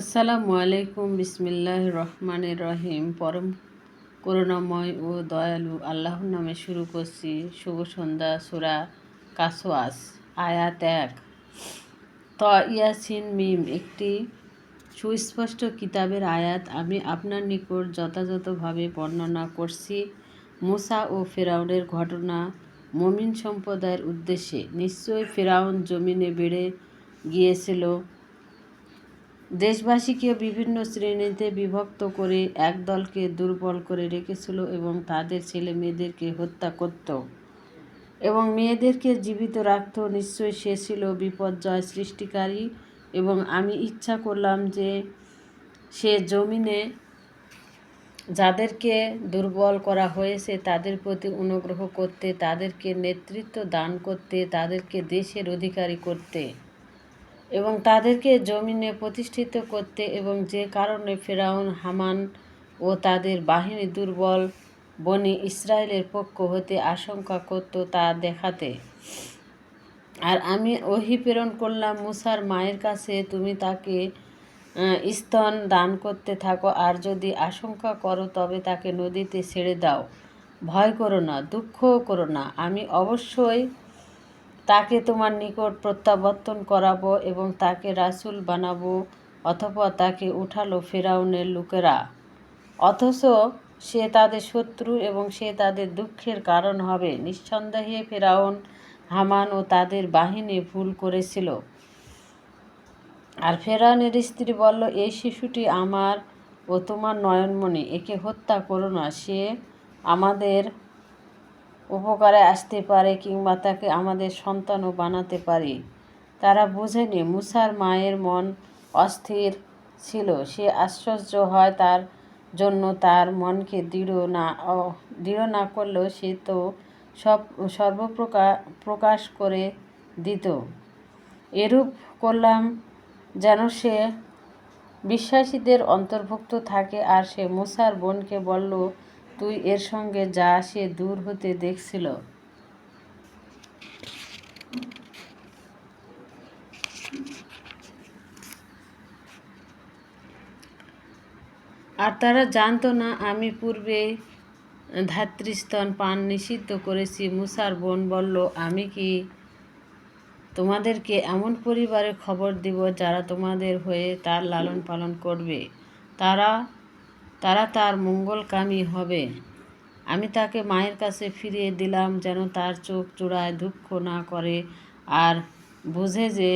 আসসালামু আলাইকুম বিসমিল্লাহ রহমানের রহিম। পরম করুণাময় ও দয়ালু আল্লাহর নামে শুরু করছি শুভ সন্ধ্যা সুরা কাসোয়াস আয়াত এক। ত ইয়াসিন মিম, একটি সুস্পষ্ট কিতাবের আয়াত। আমি আপনার নিকট যথাযথভাবে বর্ণনা করছি মুসা ও ফেরাউনের ঘটনা, মমিন সম্প্রদায়ের উদ্দেশ্যে। নিশ্চয়ই ফেরাউন জমিনে বেড়ে গিয়েছিল। দেশবাসীকে বিভিন্ন শ্রেণীতে বিভক্ত করে এক দলকে দুর্বল করে রেখেছিল এবং তাদের ছেলে মেয়েদেরকে হত্যা করত। এবং মেয়েদেরকে জীবিত রাখত। নিশ্চয়ই সে ছিল বিপর্যয় সৃষ্টিকারী এবং আমি ইচ্ছা করলাম যে সে জমিনে যাদেরকে দুর্বল করা হয়েছে, তাদের প্রতি অনুগ্রহ করতে, তাদেরকে নেতৃত্ব দান করতে, তাদেরকে দেশের অধিকারী করতে। এবং তাদেরকে জমিনে প্রতিষ্ঠিত করতে এবং যে কারণে ফেরাউন, হামান ও তাদের বাহিনী দুর্বল বনি ইসরায়েলের পক্ষ হতে আশঙ্কা করত তা দেখাতে। আর আমি ওহি প্রেরণ করলাম, মুসার মায়ের কাছে তুমি তাকে স্তন দান করতে থাকো, আর যদি আশঙ্কা করো তবে তাকে নদীতে ছেড়ে দাও। ভয় করো না, দুঃখও করো না। আমি অবশ্যই তাকে তোমার নিকট প্রত্যাবর্তন করাবো এবং তাকে রাসুল বানাবো, অথবা তাকে উঠালো ফেরাউনের লোকেরা। অথচ সে তাদের শত্রু এবং সে তাদের দুঃখের কারণ হবে। নিঃসন্দেহে ফেরাউন, হামান ও তাদের বাহিনী ভুল করেছিল। আর ফেরাউনের স্ত্রী বলল, এই শিশুটি আমার ও তোমার নয়নমণি, একে হত্যা করো না। সে আমাদের উপকারে আসতে পারে কিংবা তাকে আমাদের সন্তানও বানাতে পারি। তারা বোঝেনি মুসার মায়ের মন অস্থির ছিল। সে আশ্চর্য হয় তার জন্য তার মনকে দৃঢ় না দৃঢ় না করলেও সে তো সব সর্বপ্রকার প্রকাশ করে দিত। এরূপ করলাম যেন সে বিশ্বাসীদের অন্তর্ভুক্ত থাকে। আর সে মুসার বোনকে বলল তুই এর সঙ্গে যা সে দূর হতে দেখছিল। আর তারা জানতো না, আমি পূর্বে ধাত্রীস্তন পান নিষিদ্ধ করেছি। মুসার বোন বলল, আমি কি তোমাদেরকে এমন পরিবারে খবর দিব যারা তোমাদের হয়ে তার লালন পালন করবে? তারা তারা তার মঙ্গলকামী হবে। আমি তাকে মায়ের কাছে ফিরিয়ে দিলাম যেন তার চোখ চূড়ায় দুঃখ না করে আর বোঝে যে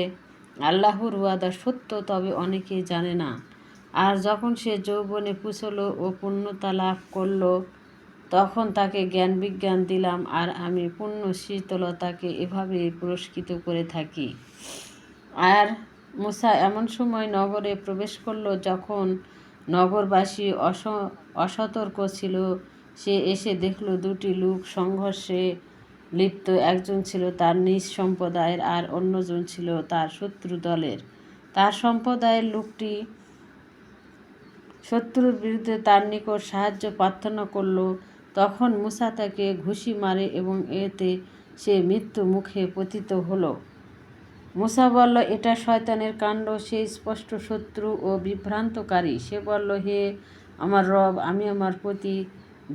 আল্লাহর ওয়াদা সত্য তবে অনেকেই জানে না। আর যখন সে যৌবনে পুছলো ও পূর্ণতা লাভ করল, তখন তাকে জ্ঞান বিজ্ঞান দিলাম আর আমি পূর্ণ শীতলতাকে এভাবেই পুরস্কৃত করে থাকি। আর মুসা এমন সময় নগরে প্রবেশ করল যখন নগরবাসী অস, অসতর্ক ছিল। সে এসে দেখল দুটি লোক সংঘর্ষে লিপ্ত। একজন ছিল তার নিজ সম্প্রদায়ের আর অন্যজন ছিল তার শত্রু দলের। তার সম্প্রদায়ের লোকটি শত্রুর বিরুদ্ধে তার নিকট সাহায্য প্রার্থনা করল। তখন মুসা তাকে ঘুষি মারে এবং এতে সে মৃত্যু মুখে পতিত হলো। মুসা বলল, এটা শয়তানের কাণ্ড, সে স্পষ্ট শত্রু ও বিভ্রান্তকারী। সে বলল, হে আমার রব, আমি আমার প্রতি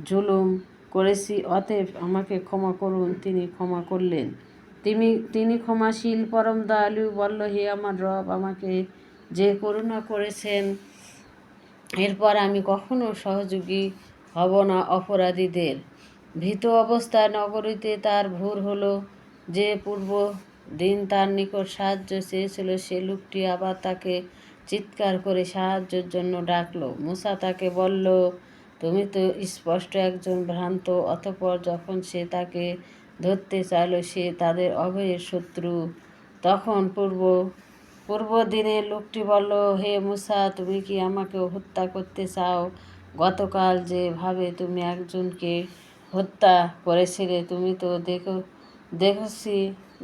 জুলুম করেছি, অতএব আমাকে ক্ষমা করুন। তিনি ক্ষমা করলেন। তিনি তিনি ক্ষমাশীল, পরম দয়ালু বলল, হে আমার রব, আমাকে যে করুণা করেছেন, এরপর আমি কখনো সহযোগী হব না অপরাধীদের। ভীত অবস্থায় নগরীতে তার ভোর হলো, যে পূর্ব দিন তার নিকট সাহায্য চেয়েছিল, সে লোকটি আবার তাকে চিৎকার করে সাহায্যের জন্য ডাকলো। মুসা তাকে বলল, তুমি তো স্পষ্ট একজন ভ্রান্ত, অতপর যখন সে তাকে ধরতে চাইল, সে তাদের অভয়ের শত্রু। তখন পূর্ব পূর্ব দিনে লোকটি বলল, হে মুসা, তুমি কি আমাকে হত্যা করতে চাও? গতকাল যেভাবে তুমি একজনকে হত্যা করেছিলে, তুমি তো দেখো, দেখছি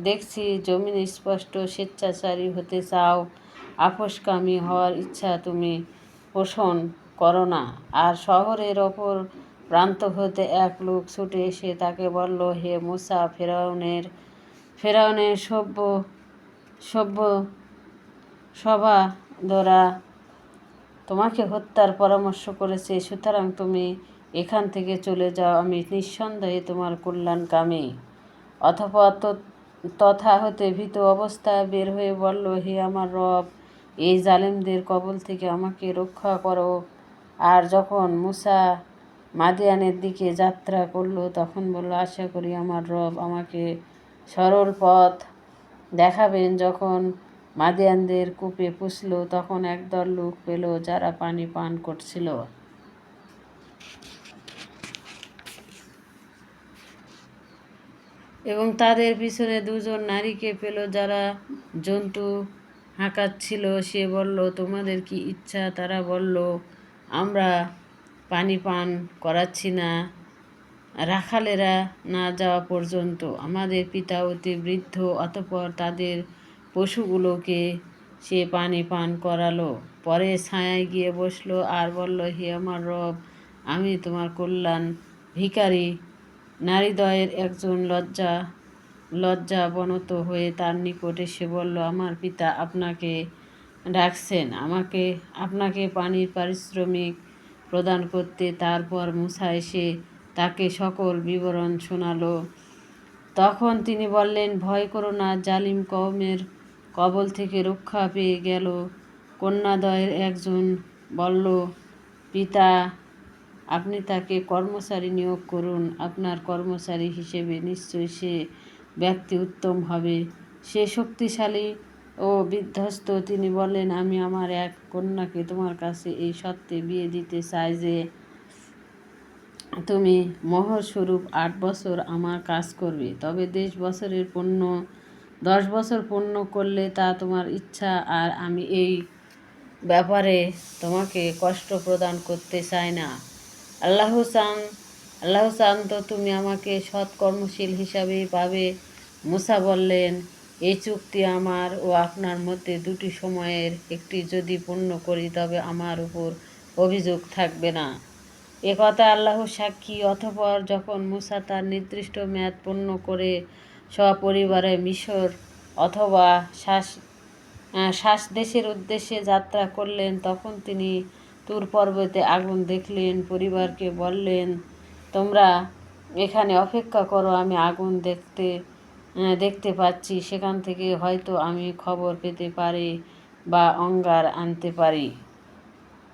দেখছি জমিন স্পষ্ট, স্বেচ্ছাচারী হতে চাও। আপোষকামী হওয়ার ইচ্ছা তুমি পোষণ করো না। আর শহরের ওপর প্রান্ত হতে এক লোক ছুটে এসে তাকে বলল, হে মুসা, ফেরাউনের ফেরাউনের সভ্য সভ্য সভা দ্বারা তোমাকে হত্যার পরামর্শ করেছে, সুতরাং তুমি এখান থেকে চলে যাও। আমি নিঃসন্দেহে তোমার কল্যাণ কামী অথবা তথা হতে ভীত অবস্থায় বের হয়ে বলল, হে আমার রব, এই জালেমদের কবল থেকে আমাকে রক্ষা করো। আর যখন মুসা মাদিয়ানের দিকে যাত্রা করল, তখন বলল, আশা করি আমার রব আমাকে সরল পথ দেখাবেন। যখন মাদিয়ানদের কূপে পুষল, তখন একদল লোক পেল যারা পানি পান করছিল। এবং তাদের পিছনে দুজন নারীকে পেল যারা জন্তু হাঁকাচ্ছিল। সে বলল, তোমাদের কি ইচ্ছা? তারা বলল, আমরা পানি পান করাচ্ছি না। রাখালেরা না যাওয়া পর্যন্ত আমাদের পিতা অতি বৃদ্ধ, অতঃপর তাদের পশুগুলোকে সে পানি পান করালো। পরে ছায়ায় গিয়ে বসল আর বলল, হে আমার রব, আমি তোমার কল্যাণ ভিখারি নারীদয়ের একজন লজ্জা লজ্জা বনত হয়ে তার নিকট এসে বলল, আমার পিতা আপনাকে ডাকছেন। আমাকে, আপনাকে পানির পারিশ্রমিক প্রদান করতে তারপর মুসা এসে তাকে সকল বিবরণ শোনালো। তখন তিনি বললেন, ভয় করো না, জালিম কওমের কবল থেকে রক্ষা পেয়ে গেল। কন্যাদয়ের একজন বলল, পিতা আপনি তাকে কর্মচারী নিয়োগ করুন। আপনার কর্মচারী হিসেবে নিশ্চয়ই সে ব্যক্তি উত্তম হবে। সে শক্তিশালী ও বিধ্বস্ত। তিনি বলেন আমি আমার এক কন্যাকে তোমার কাছে এই সত্ত্বে বিয়ে দিতে চাই যে তুমি মোহরস্বরূপ আট বছর আমার কাজ করবে। তবে দেশ বছরের পণ্য, দশ বছর পূর্ণ করলে তা তোমার ইচ্ছা। আর আমি এই ব্যাপারে তোমাকে কষ্ট প্রদান করতে চাই না। আল্লাহ চান আল্লাহ চান তো তুমি আমাকে সৎ কর্মশীল হিসাবেই পাবে। মুসা বললেন, এই চুক্তি আমার ও আপনার মধ্যে দুটি সময়ের একটি যদি পূর্ণ করি, তবে আমার উপর অভিযোগ থাকবে না। এ কথা আল্লাহ সাক্ষী অথপর যখন মুসা তার নির্দিষ্ট মেয়াদ পূর্ণ করে সপরিবারে মিশর অথবা শ্বাস শ্বাস দেশের উদ্দেশ্যে যাত্রা করলেন, তখন তিনি তুর পর্বতে আগুন দেখলেন, পরিবারকে বললেন, তোমরা এখানে অপেক্ষা করো, আমি আগুন দেখতে দেখতে পাচ্ছি। সেখান থেকে হয়তো আমি খবর পেতে পারি বা অঙ্গার আনতে পারি।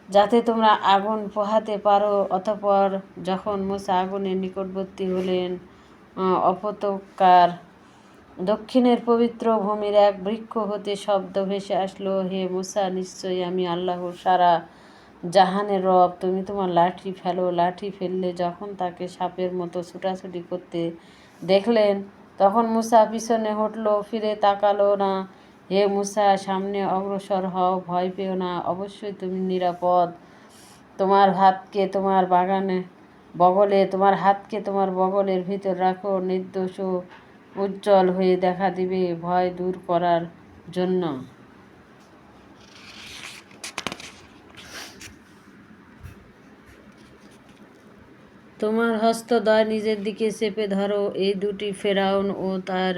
যাতে তোমরা আগুন পোহাতে পারো। অতপর যখন মুসা আগুনের নিকটবর্তী হলেন অপতকার দক্ষিণের পবিত্র ভূমির এক বৃক্ষ হতে শব্দ ভেসে আসলো, হে মুসা, নিশ্চয়ই আমি আল্লাহ সারা জাহানের রব, তুমি তোমার লাঠি ফেলো, লাঠি ফেললে যখন তাকে সাপের মতো ছুটাছুটি করতে দেখলেন, তখন মুসা পিছনে হটলো, ফিরে তাকালো না। হে মুসা, সামনে অগ্রসর হও, ভয় পেও না, অবশ্যই তুমি নিরাপদ। তোমার হাতকে তোমার বাগানে, বগলে, তোমার হাতকে তোমার বগলের ভিতর রাখো, নির্দোষ উজ্জ্বল হয়ে দেখা দিবে ভয় দূর করার জন্য। তোমার হস্তদয় নিজের দিকে চেপে ধরো, এই দুটি ফেরাউন ও তার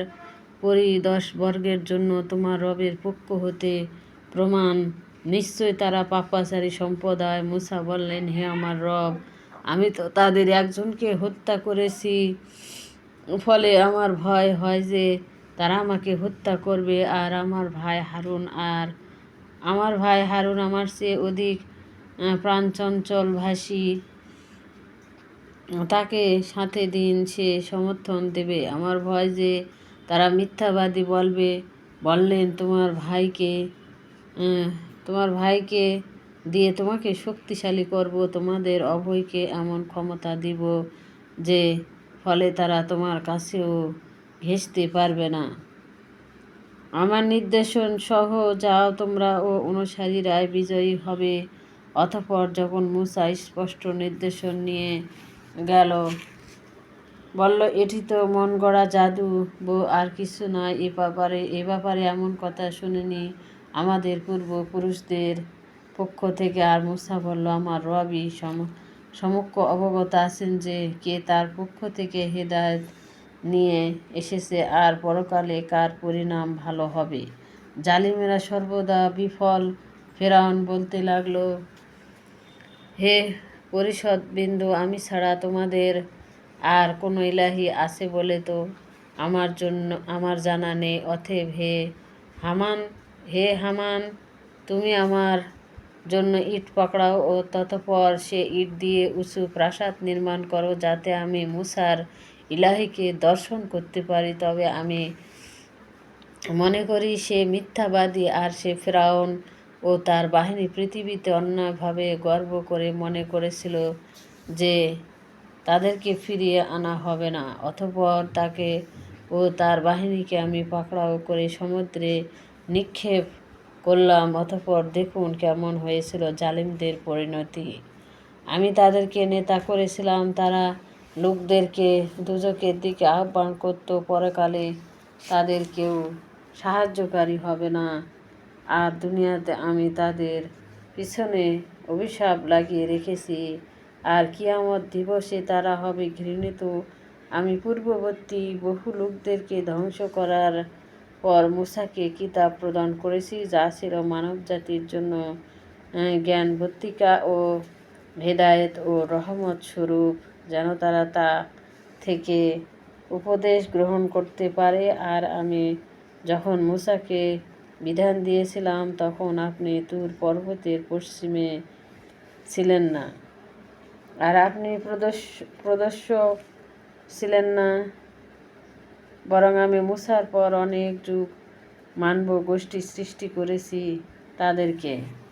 বর্গের জন্য তোমার রবের পক্ষ হতে প্রমাণ। নিশ্চয় তারা পাপাচারী সম্প্রদায়। মুসা বললেন, হে আমার রব, আমি তো তাদের একজনকে হত্যা করেছি। ফলে আমার ভয় হয় যে তারা আমাকে হত্যা করবে আর আমার ভাই হারুন আর আমার ভাই হারুন আমার চেয়ে অধিক প্রাণচঞ্চল ভাষী তাকে সাথে দিন সে সমর্থন দেবে। আমার ভয় যে তারা মিথ্যাবাদী বলবে। বললেন, তোমার ভাইকে তোমার ভাইকে দিয়ে তোমাকে শক্তিশালী করব। তোমাদের অভয়কে এমন ক্ষমতা দিব যে ফলে তারা তোমার কাছেও ঘেঁষতে পারবে না। আমার নির্দেশন সহ যাও তোমরা ও অনুসারীরাই বিজয়ী হবে। অতঃপর যখন মুসা স্পষ্ট নির্দেশন নিয়ে গেল। বলল, এটি তো মন গড়া জাদু বো আর কিছু নয়। এ ব্যাপারে এ ব্যাপারে এমন কথা শুনিনি। আমাদের পূর্বপুরুষদের পক্ষ থেকে। আর মুসা বলল, আমার রবি সম, সমক্ষ অবগত আছেন যে, কে তার পক্ষ থেকে হেদায়ত নিয়ে এসেছে আর পরকালে কার পরিণাম ভালো হবে? জালিমেরা সর্বদা বিফল। ফেরাউন বলতে লাগল, হে পরিষদ বিন্দু আমি ছাড়া তোমাদের আর কোনো ইলাহি আছে বলে তো আমার জন্য, আমার জানা নেই। অথেব হে হামান হে হামান, তুমি আমার জন্য ইট পকড়াও ও ততপর সে ইট দিয়ে উঁচু প্রাসাদ নির্মাণ করো যাতে আমি মুসার ইলাহিকে দর্শন করতে পারি। তবে আমি মনে করি সে মিথ্যাবাদী আর সে ফেরাউন ও তার বাহিনী পৃথিবীতে অন্যভাবে গর্ব করে মনে করেছিল যে তাদেরকে ফিরিয়ে আনা হবে না, অতঃপর তাকে ও তার বাহিনীকে আমি পাকড়াও করে সমুদ্রে নিক্ষেপ করলাম। অতঃপর দেখুন কেমন হয়েছিল জালিমদের পরিণতি। আমি তাদেরকে নেতা করেছিলাম, তারা লোকদেরকে দুজকের দিকে আহ্বান করত, পরকালে তাদের কেউ সাহায্যকারী হবে না। আর দুনিয়াতে আমি তাদের পিছনে অভিশাপ লাগিয়ে রেখেছি। আর কিয়ামত দিবসে তারা হবে ঘৃণিত। আমি পূর্ববর্তী বহু লোকদেরকে ধ্বংস করার পর মুসাকে কিতাব প্রদান করেছি, যা ছিল মানবজাতির জন্য জ্ঞান বত্তিকা ও হেদায়েত ও রহমত স্বরূপ, যেন তারা তা থেকে উপদেশ গ্রহণ করতে পারে। আর আমি যখন মুসাকে বিধান দিয়েছিলাম, তখন আপনি তুর পর্বতের পশ্চিমে ছিলেন না। আর আপনি প্রদর্শ ছিলেন না। বরং আমি মুসার পর অনেক যুগ মানব গোষ্ঠী সৃষ্টি করেছি তাদেরকে।